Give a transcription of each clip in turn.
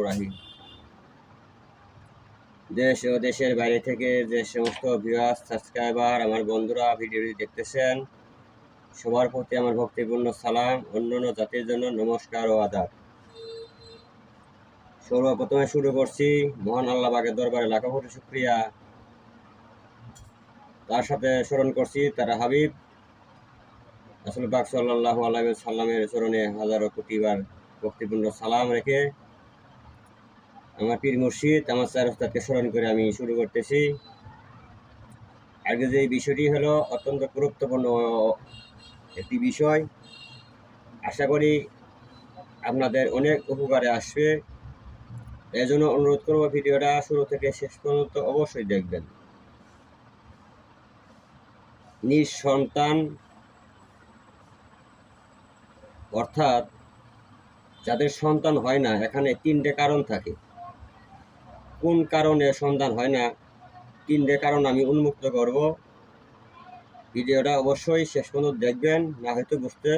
রহিম। দেশ ও দেশের বাইরে থেকে যে সমস্ত ভিউয়ার্স সাবস্ক্রাইবার আমার বন্ধুরা ভিডিওটি দেখতেছেন, সবার প্রতি আমার ভক্তিপূর্ণ সালাম, অন্যান্য জাতির জন্য নমস্কার ও আদাব। সর্বপ্রথমে শুরু করছি, মহান আল্লাহ বাগের দরবারে লাখো শুক্রিয়া। তার সাথে স্মরণ করছি, তারা হাবিব আসলে বাক সাল্লাহ আলাই সাল্লামের চরণে হাজারো কোটিবার ভক্তিপূর্ণ সালাম রেখে আমার পীর মুর্শিদ, আমার স্যার ওস্তাদকে স্মরণ করে আমি শুরু করতেছি। আগে যে বিষয়টি হলো অত্যন্ত গুরুত্বপূর্ণ একটি বিষয়। আশা করি আপনাদের অনেক উপকারে আসবে। এই জন্য অনুরোধ করব ভিডিওটা শুরু থেকে শেষ পর্যন্ত অবশ্যই দেখবেন। নিঃসন্তান অর্থাৎ যাদের সন্তান হয় না, এখানে তিনটে কারণ থাকে। কোন কারণে সন্তান হয় না, তিনটে কারণ আমি উন্মুক্ত করব। ভিডিওটা অবশ্যই শেষ পর্যন্ত দেখবেন, না হয়তো বুঝতে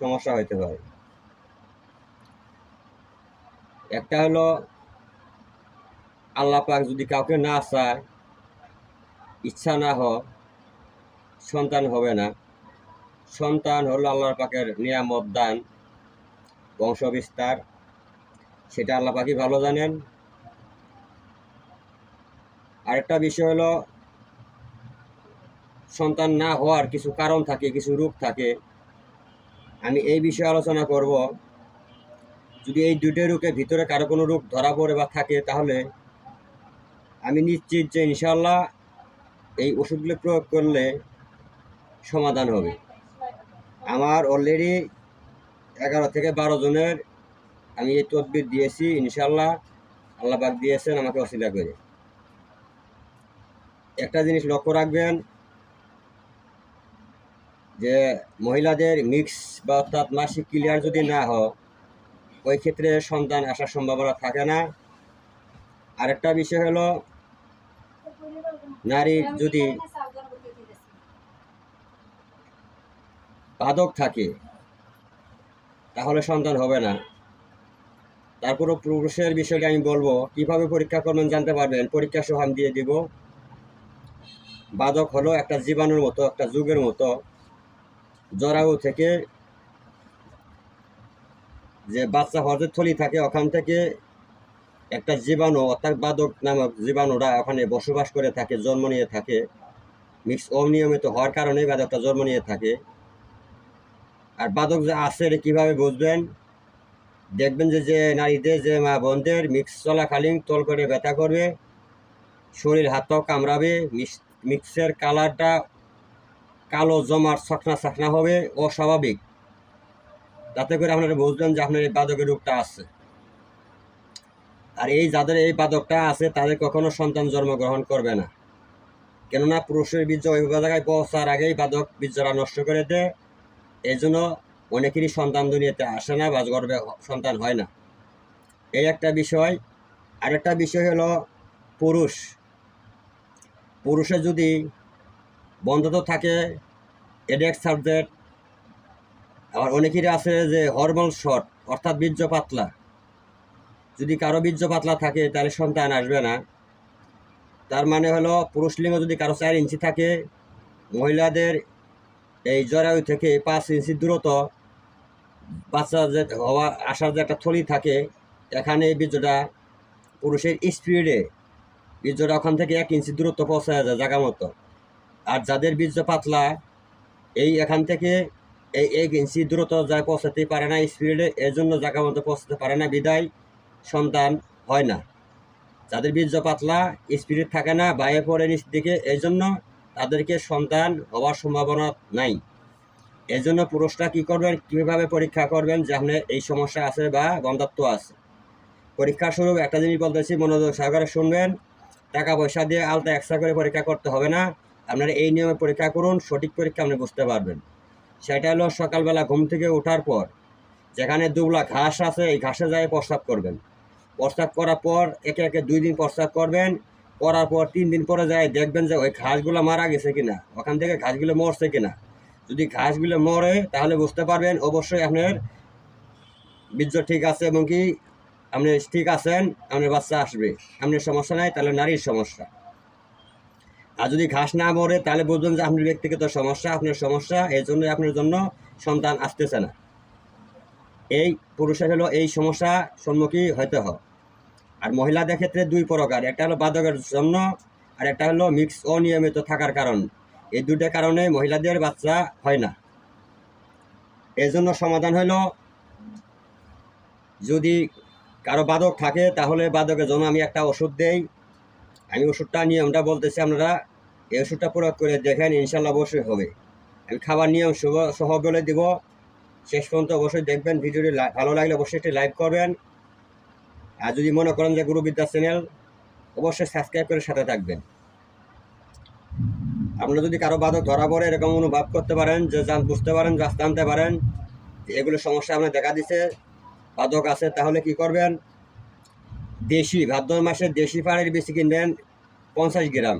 সমস্যা হইতে পারে। একটা হলো, আল্লাহ পাক যদি কাউকে না চায়, ইচ্ছা না হয়, সন্তান হবে না। সন্তান হলো আল্লাহর পাকের নিয়ামত, দান বংশ বিস্তার সেটা আল্লাহ পাখি ভালো জানেন। আরেকটা বিষয় হলো, সন্তান না হওয়ার কিছু কারণ থাকে, কিছু রূপ থাকে। আমি এই বিষয়ে আলোচনা করব। যদি এই দুটো রূপের ভিতরে কারও কোনো রূপ ধরা পড়ে বা থাকে, তাহলে আমি নিশ্চিত যে ইনশাল্লাহ এই ওষুধগুলো প্রয়োগ করলে সমাধান হবে। আমার অলরেডি এগারো থেকে বারো জনের আমি এই তদবির দিয়েছি ইনশাল্লাহ আল্লাহবাক দিয়েছেন আমাকে অসুবিধা করে। একটা জিনিস লক্ষ্য রাখবেন, যে মহিলাদের মিক্স বা অর্থাৎ মাসিক ক্লিয়ার যদি না হয়, ওই ক্ষেত্রে সন্তান আসার সম্ভাবনা থাকে না। আরেকটা বিষয় হলো নারীর যদি বাদক থাকে, তাহলে সন্তান হবে না। তারপরও পুরুষের বিষয়টা আমি বলব, কীভাবে পরীক্ষা করবেন জানতে পারবেন, পরীক্ষা সহ আমি দিয়ে দিব। বাদক হলো একটা জীবাণুর মতো, একটা যুগের মতো। জরায়ু থেকে যে বাচ্চা হজের থলি থাকে, ওখান থেকে একটা জীবাণু, অর্থাৎ বাদক নামক জীবাণুরা ওখানে বসবাস করে থাকে, জন্ম নিয়ে থাকে। মিক্স অনিয়মিত হওয়ার কারণে বাদকটা জন্ম নিয়ে থাকে। আর বাদক যে আছে এটা কীভাবে বুঝবেন? দেখবেন যে যে নারীদের যে মা বোনদের মিক্স চলাকালীন তল করে ব্যথা করবে, শরীর হাত কামড়াবে মিক্সের কালারটা কালো জমার সখনা সাখনা হবে, অস্বাভাবিক। তাতে করে আপনারা বুঝবেন যে আপনার এই বাদকের রোগটা আছে। আর এই যাদের এই বাদকটা আছে, তাদের কখনো সন্তান জন্মগ্রহণ করবে না। কেননা পুরুষের বীর্য ওই জায়গায় পৌঁছার আগেই বাদক বীর্যরা নষ্ট করে দেয়। এই জন্য অনেকেরই সন্তান দুনিয়াতে আসে না বা গর্বে সন্তান হয় না। এই একটা বিষয়। আরেকটা বিষয় হলো পুরুষ। পুরুষের যদি বন্ধত থাকে এডেক্স সাবজেক্ট, আবার অনেকেরই আছে যে হরমোন শর্ট, অর্থাৎ বীর্য পাতলা। যদি কারও বীর্য পাতলা থাকে, তাহলে সন্তান আসবে না। তার মানে হলো, পুরুষ লিঙ্গ যদি কারও চার ইঞ্চি থাকে, মহিলাদের এই জরায়ু থেকে পাঁচ ইঞ্চি দূরত্ব বাচ্চা যে হওয়া আসার যে একটা থলি থাকে, এখানে বীর্যটা পুরুষের স্পিডে বীর্যটা ওখান থেকে এক ইঞ্চি দূরত্ব পৌঁছায় যায় জায়গা মতো। আর যাদের বীর্য পাতলা, এই এখান থেকে এই এক ইঞ্চি দূরত্ব যায় পৌঁছাতে পারে না স্পিডে এর জন্য জায়গা মতো পৌঁছাতে পারে না, বিদায় সন্তান হয় না। যাদের বীর্য পাতলা স্পিরিট থাকে না বাইরে পড়ে নিচ দিকে, এই জন্য তাদেরকে সন্তান হওয়ার সম্ভাবনা নাই। এজন্য পুরুষরা কী করবেন, কীভাবে পরীক্ষা করবেন যে এই সমস্যা আছে বা বন্ধত্ব আছে? পরীক্ষা স্বরূপ একটা জিনিস বলতেছি, মনোযোগ সহকারে শুনবেন। টাকা পয়সা দিয়ে আলতা এক্সট্রা করে পরীক্ষা করতে হবে না। আপনারা এই নিয়মে পরীক্ষা করুন, সঠিক পরীক্ষা আপনি বুঝতে পারবেন। সেটা হলো সকালবেলা ঘুম থেকে ওঠার পর, যেখানে দুবলা ঘাস আছে, এই ঘাসে যায় প্রস্রাব করবেন। প্রস্রাব করার পর একে একে দুই দিন প্রস্রাব করবেন। করার পর তিন দিন পরে যায়, দেখবেন যে ওই ঘাসগুলো মারা গেছে কিনা, ওখান থেকে ঘাসগুলো মরছে কিনা। যদি ঘাসগুলো মরে, তাহলে বুঝতে পারবেন অবশ্যই আপনার বীর্য ঠিক আছে এবং কি আপনি ঠিক আছেন, আপনার বাচ্চা আসবে। আপনার সমস্যা নাই, তাহলে নারীর সমস্যা। আর যদি ঘাস না মরে, তাহলে বুঝবেন যে আপনার ব্যক্তিগত সমস্যা, আপনার সমস্যা, এই জন্য আপনার জন্য সন্তান আসতেছে না। এই পুরুষের হলো এই সমস্যা সম্মুখীন হতে হয় আর মহিলাদের ক্ষেত্রে দুই প্রকার, একটা হলো বাধকের জন্য আর একটা হলো মিক্স অনিয়মিত থাকার কারণ। এই দুটো কারণে মহিলাদের বাচ্চা হয় না। এর জন্য সমাধান হলো, যদি কারও বাদক থাকে তাহলে বাদকের জন্য আমি একটা ওষুধ দেই। আমি ওষুধটা, নিয়মটা বলতেছি আপনারা, এই ওষুধটা প্রয়োগ করে দেখেন ইনশাল্লাহ অবশ্যই হবে। আমি খাবার নিয়ম সহ বলে দিব। শেষ পর্যন্ত অবশ্যই দেখবেন, ভিডিওটি ভালো লাগলে অবশ্যই একটি লাইক করবেন। আর যদি মনে করেন যে গুরুবিদ্যা চ্যানেল, অবশ্যই সাবস্ক্রাইব করে সাথে থাকবেন। আপনারা যদি কারও বাদক ধরা পড়ে, এরকম অনুভব করতে পারেন, যে জান বুঝতে পারেন গাছ জানতে পারেন এগুলো সমস্যা আপনার দেখা দিছে বাদক আছে, তাহলে কি করবেন? দেশি, ভাদ্র মাসে দেশি পাড়ের বেশি কিনবেন পঞ্চাশ গ্রাম।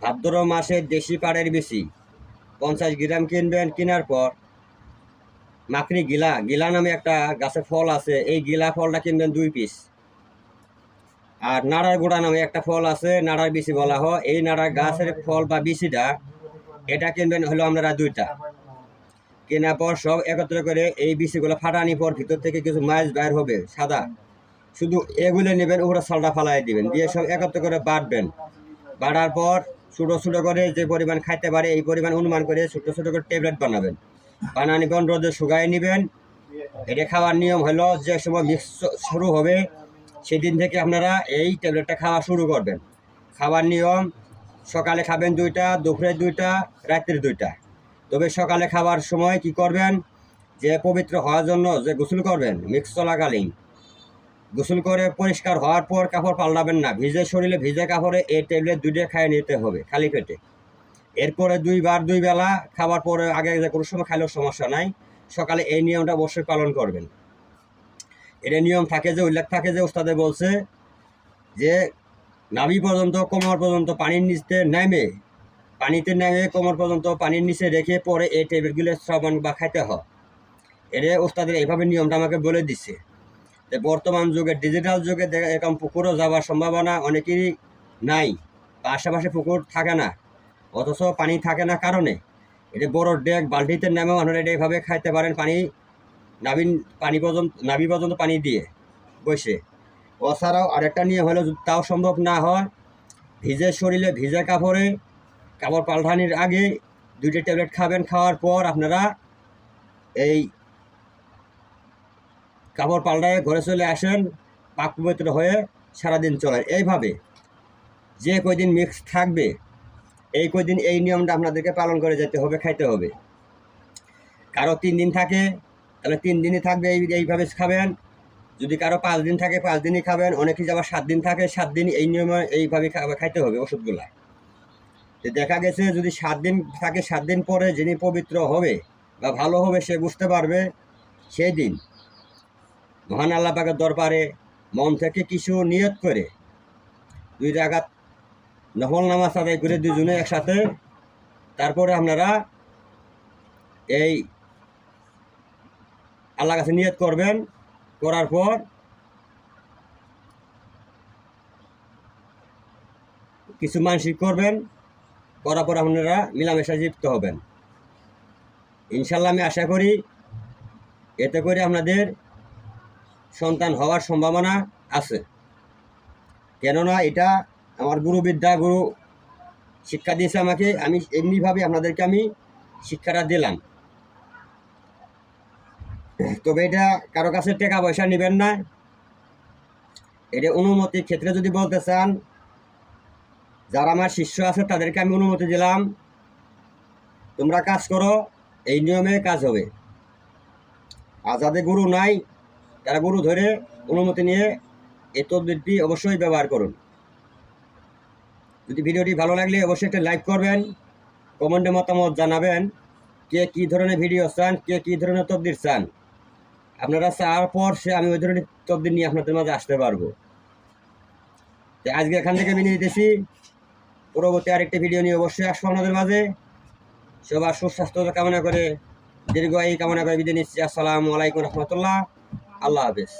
ভাদ্র মাসে দেশি পাড়ের বেশি পঞ্চাশ গ্রাম কিনবেন, কেনার পর মাকড়ি গিলা গিলা নামে একটা গাছে ফল আছে, এই গিলা ফলটা কিনবেন দুই পিস। আর নাড়ার গোড়া নামে একটা ফল আছে, নাড়ার বিচি বলা হয়, এই নাড়ার গাছের ফল বা বিচিটা, এটা কিনবেন হলো আপনারা দুইটা। কেনার পর সব একত্র করে এই বিচিগুলো ফাটানি পর ভিতর থেকে কিছু মাছ বাইর হবে, সাদা। শুধু এগুলো নেবেন ওরা সালটা ফালাই দিবেন, দিয়ে সব একত্র করে বাটবেন। বাড়ার পর ছোটো ছোটো করে যে পরিমাণ খাইতে পারে, এই পরিমাণ অনুমান করে ছোটো ছোটো করে ট্যাবলেট বানাবেন। বন রোদে শুকাই নেবেন। এটা খাওয়ার নিয়ম হলো, যে সময় মিক্স শুরু হবে, সেদিন থেকে আপনারা এই ট্যাবলেটটা খাওয়া শুরু করবেন। খাওয়ার নিয়ম, সকালে খাবেন দুইটা, দুপুরে দুইটা, রাত্রে দুইটা। তবে সকালে খাওয়ার সময় কি করবেন? যে পবিত্র হওয়ার জন্য যে গোসল করবেন মিক্স চলাকালীন। গোসল করে পরিষ্কার হওয়ার পর কাপড় পাল্টাবেন না। ভিজে শরীরে ভিজে কাপড়ে এই ট্যাবলেট দুইটা খাইয়ে নিতে হবে, খালি পেটে। এরপরে দুইবার, দুই বেলা খাবার পরে আগে কোনো সময় খাইলেও সমস্যা নাই। সকালে এই নিয়মটা অবশ্যই পালন করবেন। এটা নিয়ম থাকে যে, উল্লেখ থাকে যে ওস্তাদে বলছে যে, নাভি পর্যন্ত, কোমর পর্যন্ত পানির নিচে নেমে, পানিতে নেমে কোমর পর্যন্ত পানির নিচে রেখে পরে এই টেবিলগুলো শ্রবণ বা খাইতে হয়। এটা ওস্তাদের এইভাবে নিয়মটা আমাকে বলে দিচ্ছে যে, বর্তমান যুগে, ডিজিটাল যুগে এরকম পুকুরও যাওয়ার সম্ভাবনা অনেকেরই নাই। আশেপাশে পুকুর থাকে না। অথচ পানি থাকে না কারণে। এটা বড় ডেক বালতিতে নেমেও আপনারা এটা এইভাবে খাইতে পারেন পানি, নাবিন পানি পর্যন্ত নাভি পর্যন্ত পানি দিয়ে বসে। ওছাড়াও আরেকটা নিয়ে হলো তাও সম্ভব না হয়, ভিজে শরীরে ভিজে কাপড়ে কাপড় পাল্টানির আগে দুইটা ট্যাবলেট খাবেন, খাওয়ার পর আপনারা এই কাপড় পাল্টায় ঘরে চলে আসেন, পাক পবিত্র হয়ে সারাদিন চলেন। এইভাবে যে কয়দিন মিক্স থাকবে এই কয়দিন এই নিয়মটা আপনাদেরকে পালন করে যেতে হবে, খাইতে হবে। কারও তিন দিন থাকে, তাহলে তিন দিনই থাকবে, এই এইভাবে খাবেন। যদি কারও পাঁচ দিন থাকে, পাঁচ দিনই খাবেন। অনেকে আবার সাত দিন থাকে, সাত দিন এই নিয়মে এইভাবে খাইতে হবে ওষুধগুলা। দেখা গেছে, যদি সাত দিন থাকে, সাত দিন পরে যিনি পবিত্র হবে বা ভালো হবে, সে বুঝতে পারবে সেই দিন। মহান আল্লাহ পাকের দরবারে মন থেকে কিছু নিয়ত করে, দুই জায়গাত নফল নামাজ আদায় করে দুজনে একসাথে। তারপরে আপনারা এই আল্লাহ কাছে নিয়ত করবেন। করার পর কিছু মানসিক করবেন। করার পর আপনারা মিলামেশা যুক্ত হবেন। ইনশাল্লাহ আমি আশা করি এতে করে আপনাদের সন্তান হওয়ার সম্ভাবনা আছে। কেননা এটা আমার গুরু বিদ্যা গুরু শিক্ষা দিয়েছে আমাকে, আমি এমনিভাবে আপনাদেরকে আমি শিক্ষাটা দিলাম। তবে এটা কারও কাছে টাকা পয়সা নেবেন না। এটা অনুমতির ক্ষেত্রে যদি বলতে চান, যারা আমার শিষ্য আছে তাদেরকে আমি অনুমতি দিলাম। তোমরা কাজ করো, এই নিয়মে কাজ হবে। আর যাদের গুরু নাই, তারা গুরু ধরে অনুমতি নিয়ে এই তদবিরটি অবশ্যই ব্যবহার করুন। যদি ভিডিওটি ভালো লাগলে অবশ্যই একটা লাইক করবেন, কমেন্টে মতামত জানাবেন, কে কী ধরনের ভিডিও চান, কে কী ধরনের তবদির চান। আপনারা চাওয়ার পর সে আমি ওই ধরনের তবদির নিয়ে আপনাদের মাঝে আসতে পারব। আজকে এখান থেকে বিনিয়ে দিতেছি পরবর্তী আরেকটি ভিডিও নিয়ে অবশ্যই আসব আপনাদের মাঝে। সবার সুস্বাস্থ্য কামনা করে দীর্ঘ আয়ু কামনা করে বিদায় নিচ্ছি। আসসালামু আলাইকুম রহমতুল্লাহ। আল্লাহ হাফিজ।